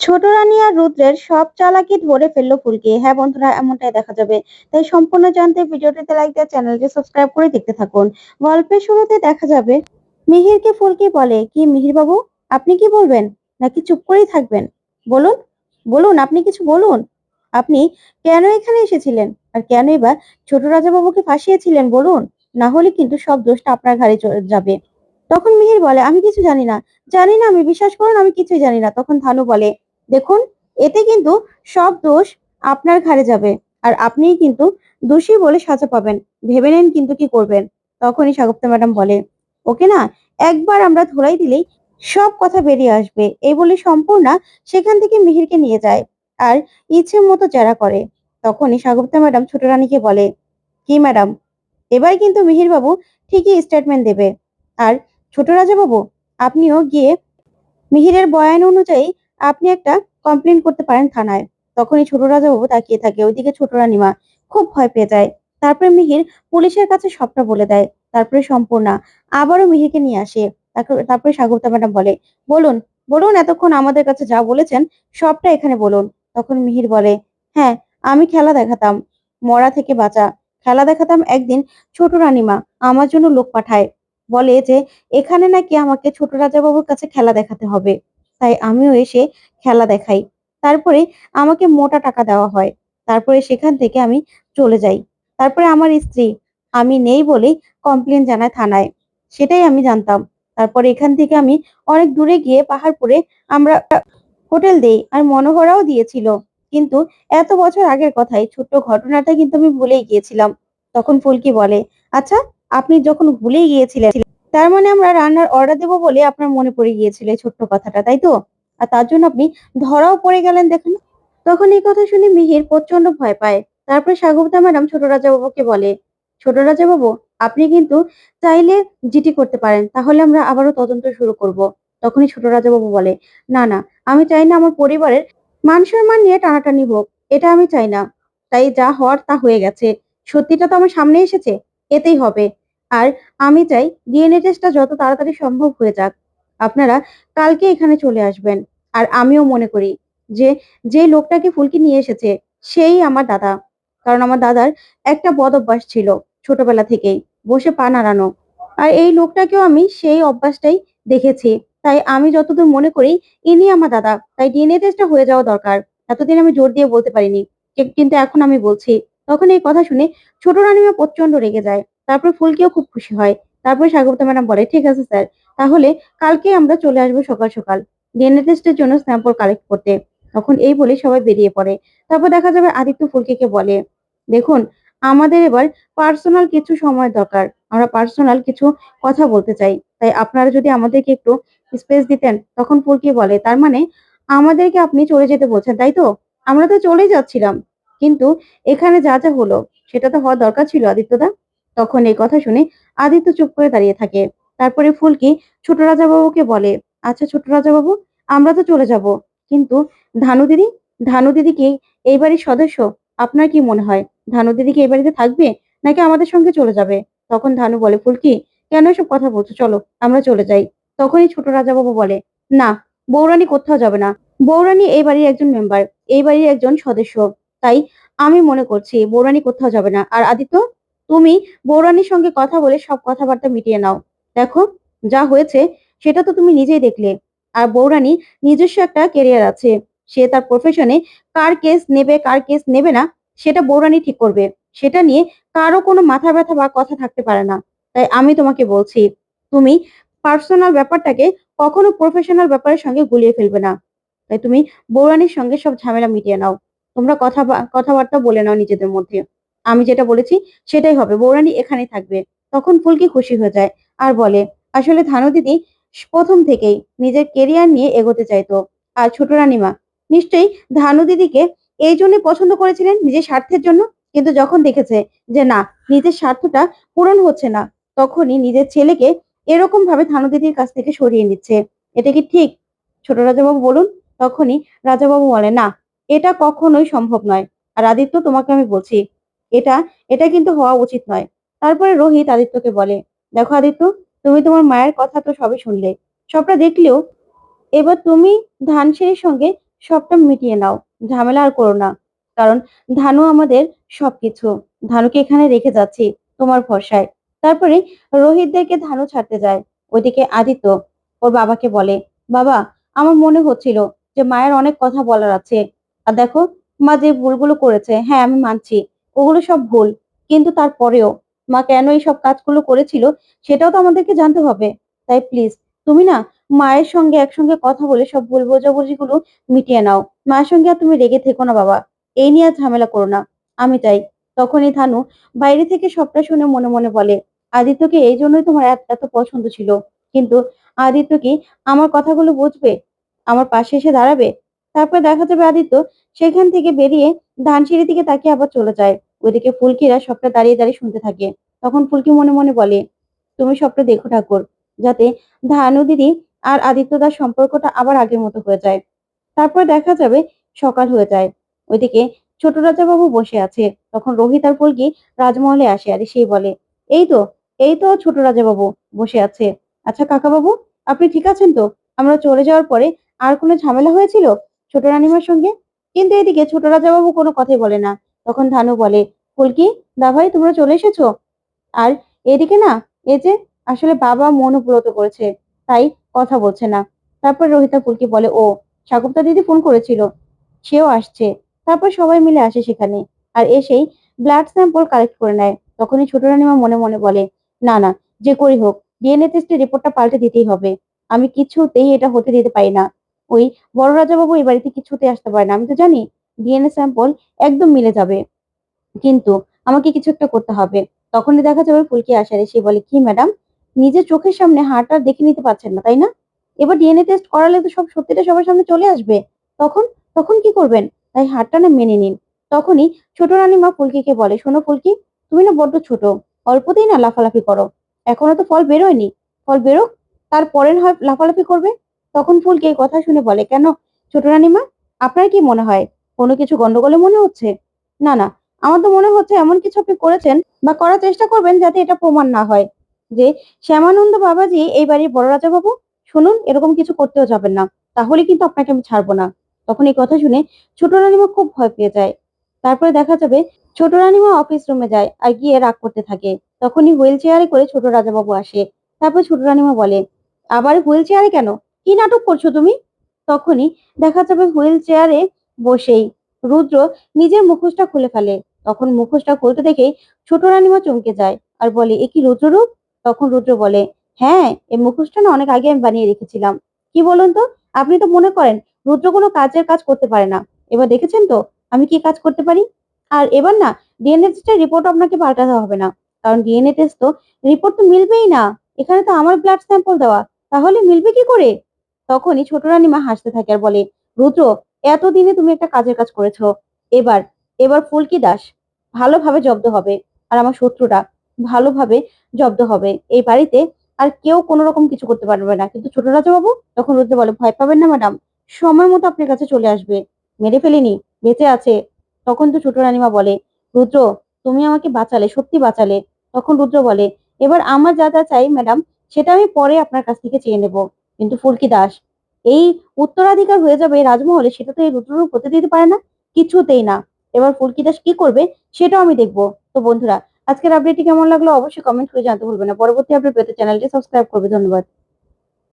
ছোট রানী আর রুদ্রের সব চালাকি ধরে ফেলল ফুলকি। হ্যাঁ বন্ধুরা, এমনটাই দেখা যাবে। তাই সম্পূর্ণ জানতে ভিডিওটিতে লাইক দিয়ে চ্যানেলটি সাবস্ক্রাইব করে দেখতে থাকুন। গল্পের শুরুতে দেখা যাবে, মিহিরকে ফুলকি বলে, কি মিহির বাবু আপনি কি বলবেন? নাকি চুপ করেই থাকবেন? বলুন বলুন, আপনি কিছু বলুন? আপনি কেন এখানে এসেছিলেন? আর কেনই বা ছোট রাজা বাবুকে ফাঁসিয়েছিলেন, বলুন? না হলে কিন্তু সব দোষটা আপনার ঘাড়ে যাবে। তখন মিহির বলে, আমি কিছু জানি না। জানি না, আমি বিশ্বাস করুন, আমি কিছুই জানি না। তখন থানু বলে দেখুন, এতে কিন্তু সব দোষ আপনার ঘাড়ে যাবে আর আপনিই কিন্তু দোষী বলে সাজা পাবেন। ভেবে নেন কিন্তু কি করবেন। তখনই স্বাগতা ম্যাডাম বলে। ওকে না? একবার আমরা ধোলাই দিলেই সব কথা বেরিয়ে আসবে। এই বলে সম্পূর্ণা সেখান থেকে মিহিরকে নিয়ে যায় আর ইচ্ছে মতো যারা করে। তখনই স্বাগতা ম্যাডাম ছোট রানীকে বলে, কি ম্যাডাম? এবার কিন্তু মিহির বাবু ঠিকই স্টেটমেন্ট দেবে। আর ছোট রাজা বাবু আপনিও গিয়ে মিহিরের বয়ান অনুযায়ী আপনি একটা কমপ্লেন করতে পারেন থানায়। তখনই ছোট রাজাবাবু তাকিয়ে থাকে। ওইদিকে ছোট রানীমা খুব ভয় পেয়ে যায়। তারপরে মিহির পুলিশের কাছে সবটা বলে দেয়। তারপরে সম্পূর্ণা আবারও মিহিরকে নিয়ে আসে। তারপর- স্বাগতা ম্যাডাম বলে, বলুন বলুন এতক্ষণ আমাদের কাছে যা বলেছেন, সবটা এখানে বলুন। তখন মিহির বলে হ্যাঁ আমি খেলা দেখাতাম। মরা থেকে বাঁচা। খেলা দেখাতাম একদিন ছোট রানীমা আমার জন্য লোক পাঠায়। বলে যে, এখানে নাকি আমাকে ছোট রাজাবাবুর কাছে খেলা দেখাতে হবে। তাই আমিও এসে খেলা দেখাই। তারপরে আমাকে মোটা টাকা দেওয়া হয়। তারপরে সেখান থেকে আমি চলে যাই। তারপরে আমার স্ত্রী, আমি নেই বলেই কমপ্লেন জানায় থানায়। সেটাই আমি জানতাম। তারপরে এখান থেকে আমি অনেক দূরে গিয়ে পাহাড়পুরে আমরা হোটেল দেই আর মনোহরাও দিয়েছিল। কিন্তু এত বছর আগের কথাই ছোট্ট ঘটনাটা কিন্তু আমি ভুলেই গিয়েছিলাম। তখন ফুলকি বলে আচ্ছা আপনি যখন ভুলেই গিয়েছিলেন তার মানে আমরা রান্নার অর্ডার দেবো বলে আপনার মনে পড়ে গিয়েছিল এই ছোট্ট কথাটা, তাই তো? আর তার জন্য আপনি ধরাও পড়ে গেলেন দেখেন। তখন এই কথা শুনে মিহির প্রচণ্ড ভয় পায়। তারপরে স্বাগতা ম্যাডাম ছোট রাজা বাবুকে বলে, ছোট রাজা বাবু আপনি কিন্তু চাইলে জিটি করতে পারেন, তাহলে আমরা আবারও তদন্ত শুরু করব। তখনই ছোট রাজা বাবু বলে, না না, আমি চাই না আমার পরিবারের মান সম্মান নিয়ে টানাটানি হোক, এটা আমি চাই না। তাই যা হওয়ার তা হয়ে গেছে। সত্যিটা তো আমার সামনে এসেছে, এতেই হবে। আর আমি চাই ডিএনএ টেস্টটা যত তাড়াতাড়ি সম্ভব হয়ে যাক। আপনারা কালকে এখানে চলে আসবেন। আর আমিও মনে করি যে যে লোকটাকে ফুলকি নিয়ে এসেছে, সেই আমার দাদা। কারণ আমার দাদার একটা বদ অভ্যাস ছিল ছোটবেলা থেকেই, বসে পা নাড়ানো। আর এই লোকটাকেও আমি সেই অভ্যাসটাই দেখেছি। তাই আমি যতদূর মনে করি, ইনি আমার দাদা। তাই ডিএনএ টেস্টটা হয়ে যাওয়া দরকার। এতদিন আমি জোর দিয়ে বলতে পারিনি। কিন্তু এখন আমি বলছি। তখন এই কথা শুনে ছোট রানীমা প্রচণ্ড রেগে যায়। তারপর ফুলকিও খুব খুশি হয়। তারপর স্বাগতা ম্যাডাম বলে, ঠিক আছে স্যার, তাহলে কালকে আমরা চলে আসব সকাল সকাল। ডিএনএ টেস্টের জন্য স্যাম্পল কালেক্ট করতে। তখন এই বলে সবাই বেরিয়ে পড়ে। তারপর দেখা যাবে আদিত্য ফুলকিকে বলে, দেখুন, আমাদের এবার পার্সোনাল কিছু সময় দরকার। আমরা পার্সোনাল কিছু কথা বলতে চাই। তাই আপনারা যদি আমাদেরকে একটু স্পেস দিতেন, তখন ফুলকি বলে, তার মানে আমাদেরকে আপনি চলে যেতে বলছেন, তাই তো? আমরা তো চলেই যাচ্ছিলাম। কিন্তু এখানে যা যা হলো, সেটা তো হওয়া দরকার ছিল আদিত্যদা তখন এই কথা শুনে আদিত্য চুপ করে দাঁড়িয়ে থাকে। তারপরে ফুলকি ছোট রাজা বাবুকে বলে আচ্ছা ছোট রাজা বাবু আমরা তো চলে যাব। কিন্তু ধানু দিদি ধানু দিদি কি এই বাড়ির সদস্য? আপনার কি মনে হয়, ধানু দিদি কি এই বাড়িতে থাকবে নাকি আমাদের সঙ্গে চলে যাবে? তখন ধানু বলে, ফুলকি, কেন এসব কথা বলছো? চলো, আমরা চলে যাই। তখনই ছোট রাজা বাবু বলে, না বৌরানী কোথাও যাবে না। বৌরানী এই বাড়ির একজন মেম্বার এই বাড়ির একজন সদস্য। তাই আমি মনে করছি বৌরানী কোথাও যাবে না। আর আদিত্য তুমি বৌরানীর সঙ্গে কথা বলে সব কথাবার্তা মিটিয়ে নাও। দেখো, যা হয়েছে, সেটা তো তুমি নিজেই দেখলে। আর বৌরানী নিজস্ব একটা কেরিয়ার আছে। সে তার প্রফেশনে কার কেস নেবে, কার কেস নেবে না, সেটা বৌরানী ঠিক করবে। সেটা নিয়ে কারও কোনো মাথা ব্যথা বা কথা থাকতে পারে না। তাই আমি তোমাকে বলছি, তুমি পার্সোনাল ব্যাপারটাকে কখনো প্রফেশনাল ব্যাপারের সঙ্গে গুলিয়ে ফেলবে না। তাই তুমি বৌরানীর সঙ্গে সব ঝামেলা মিটিয়ে নাও। তোমরা কথা কথাবার্তা বলে নাও নিজেদের মধ্যে। আমি যেটা বলেছি সেটাই হবে। বৌরানী এখানেই থাকবে। তখন ফুলকি খুশি হয়ে যায় আর বলে, আসলে ধানু দিদি প্রথম থেকেই নিজের কেরিয়ার নিয়ে এগোতে চাইতো। আর ছোট রানীমা, নিশ্চয়ই ধানু দিদিকে এই জন্য পছন্দ করেছিলেন নিজের স্বার্থের জন্য? কিন্তু যখন দেখেছে যে না, নিজের স্বার্থটা পূরণ হচ্ছে না, তখনই নিজের ছেলেকে এরকম ভাবে ধানু দিদির কাছ থেকে সরিয়ে নিচ্ছে। এটা কি ঠিক? ছোট রাজাবাবু বলুন। তখনই রাজাবাবু বলে, না, এটা কখনোই সম্ভব নয়। আর আদিত্য, তোমাকে আমি বলছি এটা এটা কিন্তু হওয়া উচিত নয়। তারপরে রোহিত আদিত্যকে বলে, দেখো আদিত্য, তুমি তোমার মায়ের কথা তো সবই শুনলে। সবটা দেখলেও এবার তুমি ধানসিঁড়ির সঙ্গে সবটা মিটিয়ে নাও। ঝামেলা আর করো না। কারণ ধানু আমাদের সবকিছু। ধানুকে এখানে রেখে যাচ্ছি তোমার ভরসায়। তারপরে রোহিতদেরকে ধানু ছাড়তে যায়। ওইদিকে আদিত্য ওর বাবাকে বলে, বাবা, আমার মনে হচ্ছিল যে মায়ের অনেক কথা বলার আছে। আর দেখো, মা যে ভুলগুলো করেছে হ্যাঁ আমি মানছি। ওগুলো সব ভুল। কিন্তু তারপরেও মা কেন এই সব কাজগুলো করেছিল সেটাও তো আমাদেরকে জানতে হবে। তাই প্লিজ তুমি না মায়ের সঙ্গে একসঙ্গে কথা বলে সব ভুল বোঝাবুঝিগুলো মিটিয়ে নাও। মায়ের সঙ্গে আর তুমি রেগে থেকো না বাবা। এই নিয়ে আর ঝামেলা করো না। আমি চাই তখনই থানু বাইরে থেকে সবটা শুনে মনে মনে বলে, আদিত্যকে এই জন্যই তোমার এত এত পছন্দ ছিল। কিন্তু আদিত্য কি আমার কথাগুলো বুঝবে? আমার পাশে এসে দাঁড়াবে? তারপর দেখা যাবে আদিত্য সেখান থেকে বেরিয়ে ধানসিঁড়ির দিকে তাকিয়ে আবার চলে যায়। ওইদিকে ফুলকিরা সবটা দাঁড়িয়ে দাঁড়িয়ে শুনতে থাকে। তখন ফুলকি মনে মনে বলে, তুমি সবটা দেখো ঠাকুর, যাতে ধানু দিদি আর আদিত্য দার সম্পর্কটা আবার আগের মতো হয়ে যায়। তারপর দেখা যাবে সকাল হয়ে যায়। ওইদিকে ছোট রাজা বাবু বসে আছে। তখন রোহিত আর ফুলকি রাজমহলে আসে আর সেই বলে, এই তো এই তো ছোট রাজা বাবু বসে আছে। আচ্ছা কাকা বাবু আপনি ঠিক আছেন তো? আমরা চলে যাওয়ার পরে আর কোনো ঝামেলা হয়েছিল ছোট রানিমার সঙ্গে? কিন্তু এদিকে ছোট রাজা বাবু কোনো কথাই বলে না। তখন ধানু বলে, ফুলকি দা ভাই তোমরা চলে এসেছ? আর এদিকে না, এ যে আসলে বাবা মন উপলত করেছে, তাই কথা বলছে না। তারপর রোহিতা ফুলকি বলে, ও, সাগুপ্তা দিদি ফোন করেছিল, সেও আসছে। তারপর সবাই মিলে আসে সেখানে আর এসেই ব্লাড স্যাম্পল কালেক্ট করে নেয়। তখনই ছোট রানিমা মনে মনে বলে, না না, যে করি হোক, ডিএনএ টেস্টের রিপোর্টটা পাল্টে দিতেই হবে। আমি কিছুতেই এটা হতে দিতে পারি না। ওই বড় রাজাবাবু এই বাড়িতে কিছুতে আসতে পারে না, আমি তো জানি। ডিএনএ স্যাম্পল একদম মিলে যাবে। কিন্তু আমাকে কিছু একটা করতে হবে। তখনই দেখা যাবে ফুলকি আসার, সে বলে, কি ম্যাডাম নিজের চোখের সামনে হাড়টা দেখে নিতে পারছেন না, তাই না? এবার ডিএনএ টেস্ট করালে তো সব সত্যিটা সবার সামনে চলে আসবে। তখন তখন কি করবেন? তাই হাড়টা না মেনে নিন। তখনই ছোট রানীমা ফুলকিকে বলে, শোনো ফুলকি, তুমি না বড্ড ছোট, অল্পতেই না লাফালাফি করো। এখনও তো ফল বেরোয়নি। ফল বেরোক তারপরে হয় লাফালাফি করবে? তখন ফুলকি কথা শুনে বলে, কেন? ছোট রানীমা, আপনার কি মনে হয়? কোনো কিছু গন্ডগোলে মনে হচ্ছে? না না। আমার তো মনে হচ্ছে এমন কিছু আপনি করেছেন বা করার চেষ্টা করবেন যাতে এটা প্রমাণ না হয়। যে শ্যামানন্দ বাবাজি এই বাড়ির বড় রাজা বাবু শুনুন, এরকম কিছু করতেও যাবেন না। তাহলে কিন্তু আপনাকে আমি ছাড়বো না। তখন এই কথা শুনে ছোট রানীমা খুব ভয় পেয়ে যায়। তারপরে দেখা যাবে ছোট রানীমা অফিস রুমে যায় আর গিয়ে রাগ করতে থাকে। তখনই হুইল চেয়ারে করে ছোট রাজাবাবু আসে। তারপর ছোট রানীমা বলে, আবার হুইল চেয়ারে কেন? কি নাটক করছ তুমি? তখনই দেখা যাবে হুইল চেয়ারে বসেই রুদ্র নিজের মুখোশটা খুলে ফেলে। তখন মুখোশটা খুলতে দেখেই ছোট রানীমা চমকে যায় আর বলে, এ কি রুদ্ররূপ? তখন রুদ্র বলে হ্যাঁ এই মুখোশটা না অনেক আগে আমি বানিয়ে রেখেছিলাম। কি বলুন তো? আপনি তো মনে করেন রুদ্র কোনো কাজের কাজ করতে পারে না। এবার দেখেছেন তো আমি কি কাজ করতে পারি? আর এবার না ডিএনএ টেস্টের রিপোর্ট আপনাকে পাল্টাতে হবে না। কারণ ডিএনএ টেস্ট তো রিপোর্ট তো মিলবেই না। এখানে তো আমার ব্লাড স্যাম্পল দেওয়া। তাহলে মিলবে কি করে? তখনই ছোট রানীমা হাসতে থাকে আর বলে, রুদ্র এতদিনে তুমি একটা কাজের কাজ করেছ। এবার এবার ফুলকি দাস? ভালোভাবে জব্দ হবে। আর আমার শত্রুরা ভালোভাবে জব্দ হবে। এই বাড়িতে আর কেউ কোনো রকম কিছু করতে পারবে না। কিন্তু ছোট রাজা বাবু তখন রুদ্র বলে, ভয় পাবেন না ম্যাডাম সময় মতো আপনার কাছে চলে আসবে। মেরে ফেলিনি, বেঁচে আছে। তখন তো ছোট রানীমা বলে, রুদ্র, তুমি আমাকে বাঁচালে, সত্যি বাঁচালে। তখন রুদ্র বলে, এবার আমার যা যা চাই ম্যাডাম সেটা আমি পরে আপনার কাছ থেকে চেয়ে নেব। কিন্তু ফুলকি দাস? এই উত্তরাধিকার হয়ে যাবে রাজমহলে, সেটা তো এই রুদ্ররূপ হতে দিতে পারে না, কিছুতেই না। এবার ফুলকি দাস কি করবে, সেটাও আমি দেখব। তো বন্ধুরা, আজকের আপডেটটি কেমন লাগল অবশ্যই কমেন্ট করে জানতে ভুলবেন না। পরবর্তী আপডেট পেতে চ্যানেলটি সাবস্ক্রাইব করবে। ধন্যবাদ।